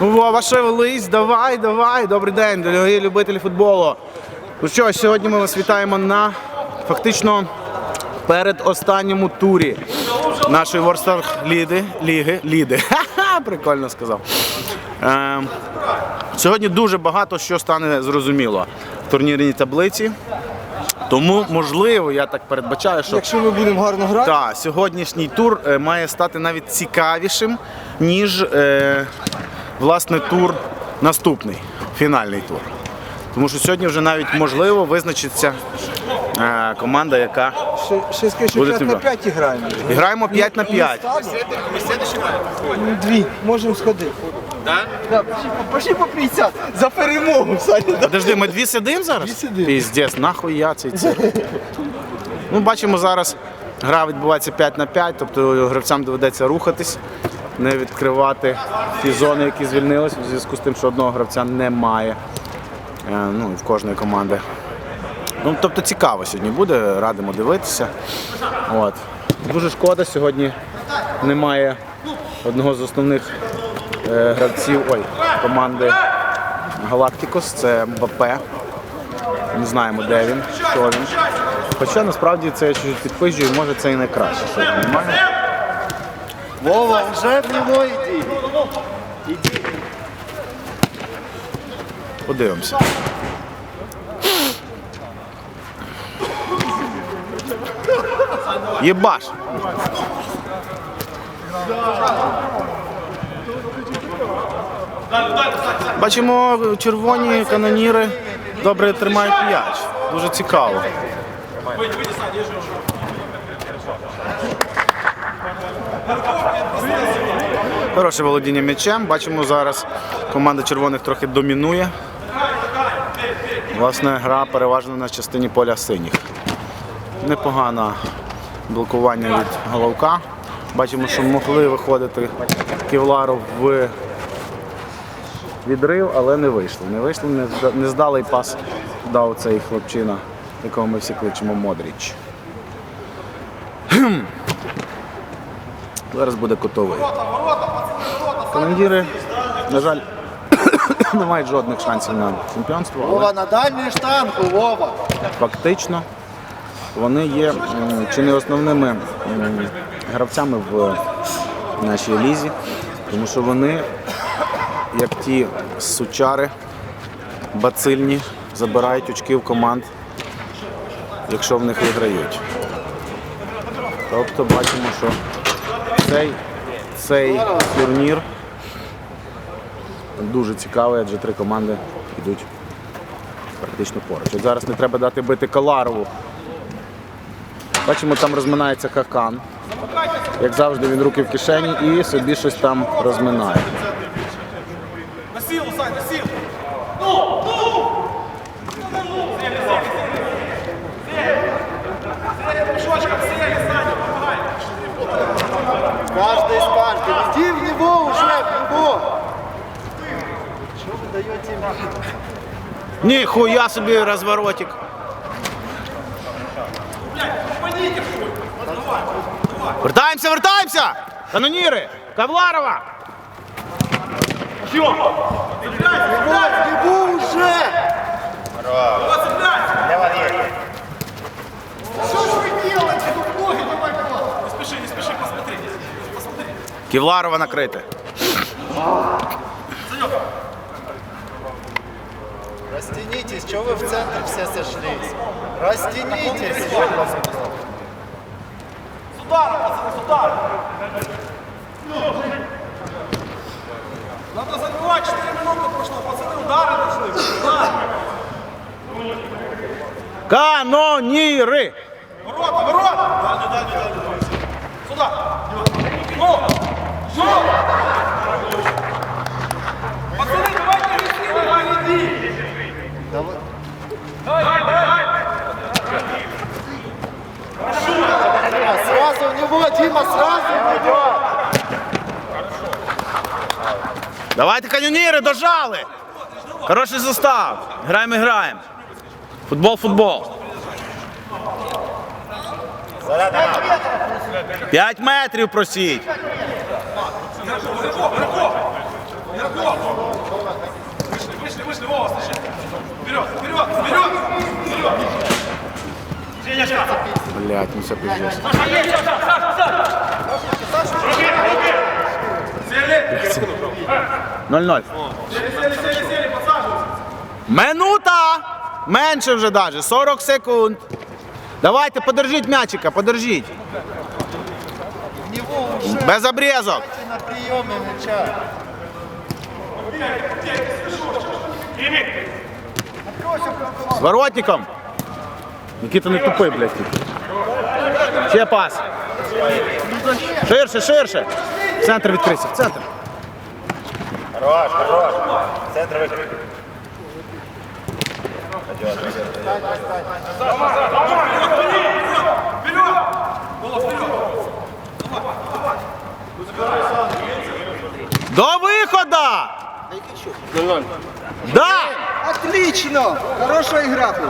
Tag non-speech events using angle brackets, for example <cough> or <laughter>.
Вова шевелись, давай, давай. Добрий день, дорогі любителі футболу. Ну що, сьогодні ми вас вітаємо на фактично передостанньому турі нашої Ворстар Ліги. Ліги. Ліди. <laughs> Ха-ха, прикольно сказав. Ем, сьогодні дуже багато що стане зрозуміло в турнірній таблиці. Тому, можливо, я так передбачаю, що Якщо ми будемо гарно грати, так, сьогоднішній тур е, має стати навіть цікавішим, ніж е, власне тур наступний, фінальний тур. Тому що сьогодні вже навіть можливо визначиться е, команда, яка. ще, ще скажи, що Буде 5 на тебе. 5 граємо. І граємо 5 на 5. Ну, Дві, можемо сходити. Да, пошли, пошли по 50 за перемогу, Саня. Подожди, ми дві сидимо зараз? Дві сидимо. Піздець, нахуй я цей цирк. Ну, бачимо зараз. Гра відбувається 5 на 5, тобто гравцям доведеться рухатись, не відкривати ті зони, які звільнились, у зв'язку з тим, що одного гравця немає. Е, Ну, в кожної команди. Ну, тобто цікаво сьогодні буде, радимо дивитися. От. Дуже шкода, сьогодні немає одного з основних е, гравців ой, команди Галактикос, це МБП. Не знаємо, де він, що він. Хоча насправді це я чуть підпизджую, може це і не краще, що немає. Вова, вже в нього йди. Подивимося. Єбаш! Бачимо, червоні каноніри добре тримають м'яч. Дуже цікаво. Хороше володіння м'ячем. Бачимо зараз команда червоних трохи домінує. Власне, гра переважно на частині поля синіх. Непогане блокування від головка. Бачимо, що могли виходити Ківларов в відрив, але не вийшло. Не вийшло, не здалий пас дав цей хлопчина, якого ми всі кличемо Модріч. Зараз буде котовий. Командири, на жаль, <coughs> не мають жодних шансів на чемпіонство, але Вова, на дальню штангу, Вова. фактично вони є чи не основними гравцями в нашій лізі, тому що вони, як ті сучари, бацильні, забирають очки в команд, якщо в них виграють. Тобто бачимо, що цей, цей турнір дуже цікавий, адже три команди йдуть практично поруч. От зараз не треба дати бити Каларову. Бачимо, там розминається Хакан. Як завжди, він руки в кишені і собі щось там розминає. На силу, Сань, на силу. Каждый Ніхуя собі розворотик. Вертаємося, вертаємося! Каноніри! Кавларова! Его, его уже! Не спеши, не спеши, посмотри. Ківларова накрити. Растянитесь, что вы в центр все сошлись? Растянитесь! С ударом, пацаны, с ударом. Надо забивать, 4 минуты прошло, пацаны, удары нужны. Удары. Каноніри! Ворота, ворота. Дальше, дальше, дальше. Сюда. Ну, ну. Давай. Давай, давай. Дима, сразу в него, Дима, сразу в него! Давайте каноніри, дожали! Хороший застав. Граємо, граємо. Футбол, футбол. П'ять метрів просіть. Вышли, вышли, вышли, Вова, слышишь? Вперед, вперед, вперед! Блять, ну це пиздец. Сели! 0-0. Сели, сели, сели, сели, подсаживайтесь! Минута! Менше вже даже, 40 секунд. Давайте, подержіть м'ячика, подержіть. Без обрізок. на прийомі м'яча. З воротником. Никита не тупий, блядь. Ще пас. Ширше, ширше. В центр відкрився, в центр. Хорош, хорош. Центр выкрой. До виходу! Да! Отлично! Хороша игра була.